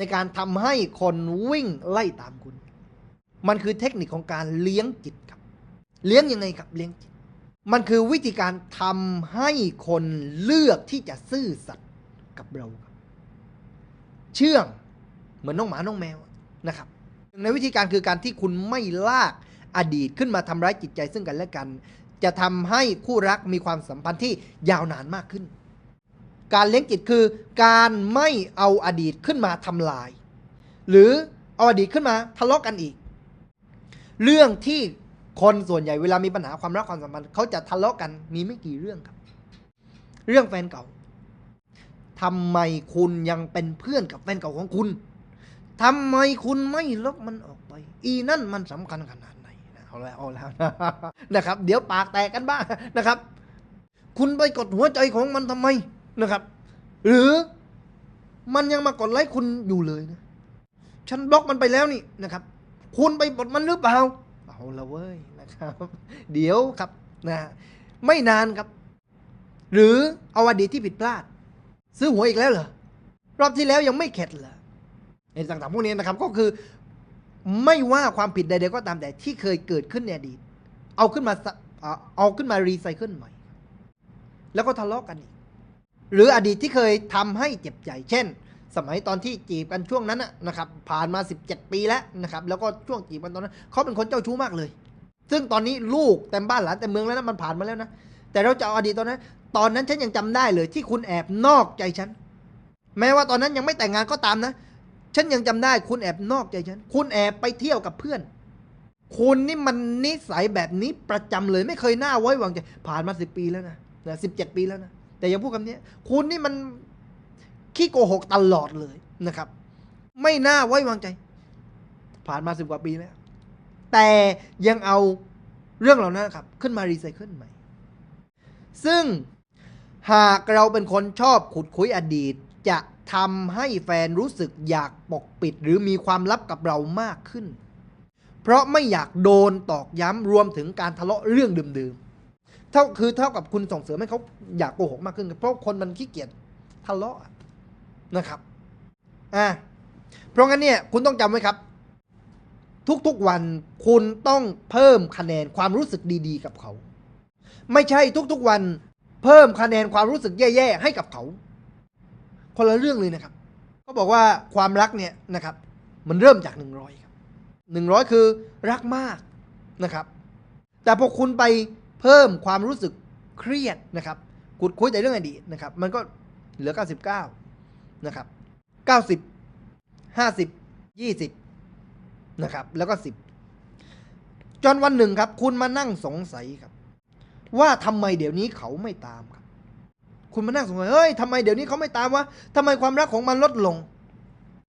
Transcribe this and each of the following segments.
ในการทำให้คนวิ่งไล่ตามคุณ มันคือเทคนิคของการเลี้ยงจิตครับ เลี้ยงยังไงครับเลี้ยงจิต มันคือวิธีการทำให้คนเลือกที่จะซื่อสัตย์กับเราครับ เชื่องเหมือนน้องหมาน้องแมวนะครับ ในวิธีการคือการที่คุณไม่ลากอดีตขึ้นมาทำร้ายจิตใจซึ่งกันและกัน จะทำให้คู่รักมีความสัมพันธ์ที่ยาวนานมากขึ้น การเลี้ยงจิตคือ การไม่เอาอดีตขึ้นมาทำลาย หรือเอาอดีตขึ้นมาทะเลาะกันอีก เรื่องที่คนส่วนใหญ่เวลามีปัญหาความรักความสัมพันธ์เขาจะทะเลาะกันมีไม่กี่เรื่องครับ เรื่องแฟนเก่าทำไมคุณยังเป็นเพื่อนกับแฟนเก่าของคุณทำไมคุณไม่ลบมันออกไป อีนั่นมันสำคัญขนาดไหนเอาแล้วเอาแล้วนะครับ เดี๋ยวปากแตกกันบ้างนะครับ คุณไปกดหัวใจของมันทำไม นะครับ หรือมันยังมากดไลค์คุณอยู่เลยนะ ฉันบล็อกมันไปแล้วนี่นะครับ คุณไปบดมันหรือเปล่า เอาละเว้ยนะครับ เดี๋ยวครับนะไม่นานครับ หรือเอาอดีตที่ผิดพลาด ซื้อหวยอีกแล้วเหรอ รอบที่แล้วยังไม่เข็ดเหรอไอ้ต่างๆพวกนี้นะครับก็คือไม่ว่าความผิดใดๆก็ตามแต่ที่เคยเกิดขึ้นในอดีต เอาขึ้นมาเอาเอาขึ้นมารีไซเคิลใหม่ แล้วก็ทะเลาะกันอีก หรืออดีตที่เคยทำให้เจ็บใจเช่น สมัยตอนที่จีบกันช่วงนั้นนะครับผ่านมา 17 ปีแล้วนะครับแล้วก็ช่วงจีบกันตอนนั้นเขาเป็นคนเจ้าชู้มากเลย ซึ่งตอนนี้ลูกเต็มบ้านหลานเต็มเมืองแล้วนะมันผ่านมาแล้วนะแต่เราจะเอาอดีตตอนนั้น ตอนนั้นฉันยังจำได้เลย ที่คุณแอบนอกใจฉันแม้ว่าตอนนั้นยังไม่แต่งงานก็ตามนะ ฉันยังจำได้คุณแอบนอกใจฉัน คุณแอบไปเที่ยวกับเพื่อน คุณนี่มันนิสัยแบบนี้ประจำเลย ไม่เคยน่าไว้วางใจผ่านมาสิบปีแล้วนะสิบเจ็ดปีแล้วนะ แต่ยังพูดคำนี้คุณนี่มันขี้โกหกตลอดเลยนะครับ ไม่น่าไว้วางใจ ผ่านมาสิบกว่าปีแล้ว แต่ยังเอาเรื่องเหล่านั้นครับ ขึ้นมารีไซเคิลใหม่ ซึ่งหากเราเป็นคนชอบขุดคุยอดีต จะทำให้แฟนรู้สึกอยากปกปิด หรือมีความลับกับเรามากขึ้น เพราะไม่อยากโดนตอกย้ำรวมถึงการทะเลาะเรื่องเดิมๆ เท่าคือเท่ากับคุณส่งเสริมให้เขาอยากโกหกมากขึ้น เพราะคนมันขี้เกียจทะเลาะนะครับอ่าเพราะงั้นเนี่ยคุณต้องจำไว้ครับ ทุกๆวันคุณต้องเพิ่มคะแนนความรู้สึกดีๆ กับเขา ไม่ใช่ทุกๆวันเพิ่มคะแนนความรู้สึกแย่ๆให้กับเขา คนละเรื่องเลยนะครับเขาบอกว่าความรักเนี่ยนะครับ มันเริ่มจากหนึ่งร้อยครับหนึ่งร้อยคือรักมากนะครับ แต่พอคุณไป เพิ่มความรู้สึกเครียดนะครับขุดคุยแต่เรื่องอดีตนะครับ มันก็เหลือ 99 นะครับ 90 50 20 นะครับ แล้วก็ 10 จนวันหนึ่งครับ คุณมานั่งสงสัยครับ ว่าทำไมเดี๋ยวนี้เขาไม่ตามครับ คุณมานั่งสงสัยเฮ้ยทำไมเดี๋ยวนี้เขาไม่ตามวะทำไมความรักของมันลดลง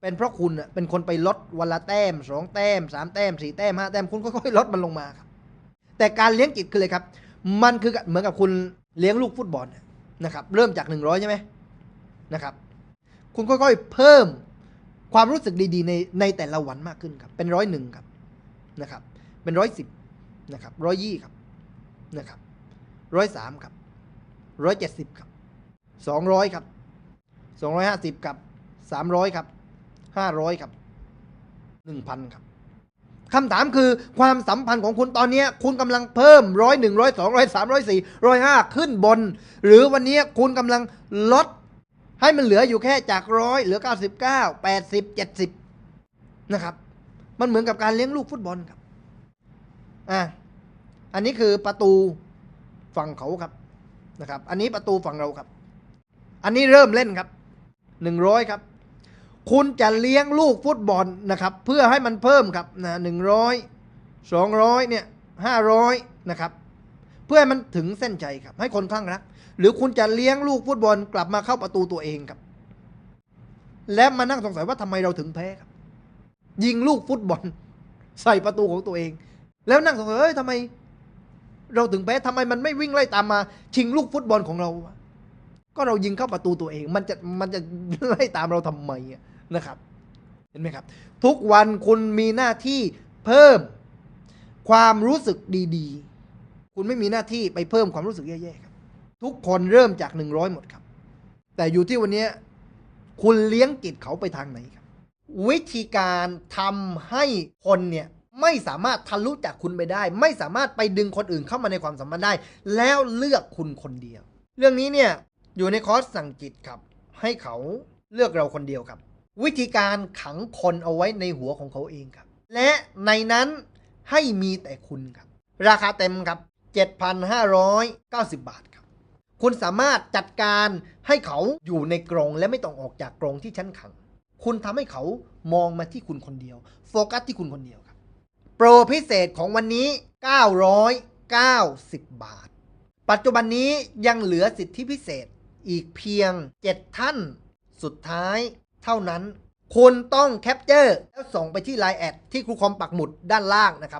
เป็นเพราะคุณน่ะเป็นคนไปลดวันละแต้มสองแต้มสามแต้มสี่แต้มห้าแต้มคุณค่อยๆลดมันลงมาครับ แต่การเลี้ยงจิตคืออะไรครับ มันคือเหมือนกับคุณเลี้ยงลูกฟุตบอลนะครับ เริ่มจากหนึ่งร้อยใช่ไหมนะครับ คุณค่อยๆ เพิ่มความรู้สึกดีๆ ในในแต่ละวันมากขึ้นครับ เป็นร้อยหนึ่งครับนะครับ เป็นร้อยสิบนะครับร้อยยี่ครับนะครับร้อยสามครับร้อยเจ็ดสิบครับสองร้อยครับสองร้อยห้าสิบครับสามร้อยครับห้าร้อยครับหนึ่งพันครับ คำถามคือความสัมพันธ์ของคุณตอนนี้คุณกำลังเพิ่มร้อยหนึ่งร้อยสองร้อยสามร้อยสี่ร้อยห้าขึ้นบน หรือวันนี้คุณกำลังลด ให้มันเหลืออยู่แค่จากร้อยเหลือ99 80 70นะครับ มันเหมือนกับการเลี้ยงลูกฟุตบอลครับอะอันนี้คือประตูฝั่งเขาครับนะครับ อันนี้ประตูฝั่งเราครับ อันนี้เริ่มเล่นครับ100ครับ คุณจะเลี้ยงลูกฟุตบอลนะครับเพื่อให้มันเพิ่มครับนะหนึ่งร้อยสองร้อยเนี่ยห้าร้อยนะครับเพื่อให้มันถึงเส้นใจครับ ให้คนคลั่งรัก หรือคุณจะเลี้ยงลูกฟุตบอลกลับมาเข้าประตูตัวเองครับ และมานั่งสงสัยว่าทำไมเราถึงแพ้ครับ ยิงลูกฟุตบอล ใส่ประตูของตัวเอง แล้วนั่งสงสัยเฮ้ยทำไม เราถึงแพ้ทำไมมันไม่วิ่งไล่ตามมา ชิงลูกฟุตบอลของเรา ก็เรายิงเข้าประตูตัวเอง มันจะมันจะไล่ตามเราทำไมอะ นะครับ เห็นไหมครับ ทุกวันคุณมีหน้าที่เพิ่มความรู้สึกดีๆ คุณไม่มีหน้าที่ไปเพิ่มความรู้สึกแย่ๆครับ ทุกคนเริ่มจากหนึ่งร้อยหมดครับ แต่อยู่ที่วันนี้คุณเลี้ยงจิตเขาไปทางไหนครับ วิธีการทำให้คนเนี่ยไม่สามารถทะลุจากคุณไปได้ ไม่สามารถไปดึงคนอื่นเข้ามาในความสัมพันธ์ได้ แล้วเลือกคุณคนเดียว เรื่องนี้เนี่ยอยู่ในคอร์สสั่งจิตครับ ให้เขาเลือกเราคนเดียวครับ วิธีการขังคนเอาไว้ในหัวของเขาเองครับ และในนั้นให้มีแต่คุณครับ ราคาเต็มครับ 7,590 บาทครับ คุณสามารถจัดการให้เขาอยู่ในกรงและไม่ต้องออกจากกรงที่ชั้นขัง คุณทำให้เขามองมาที่คุณคนเดียว โฟกัสที่คุณคนเดียวครับ โปรพิเศษของวันนี้ 990 บาท ปัจจุบันนี้ยังเหลือสิทธิพิเศษอีกเพียง 7 ท่าน สุดท้าย เท่านั้น คุณต้องแคปเจอร์แล้วส่งไปที่ Line แอดที่ครูคอมปักหมุดด้านล่างนะครับ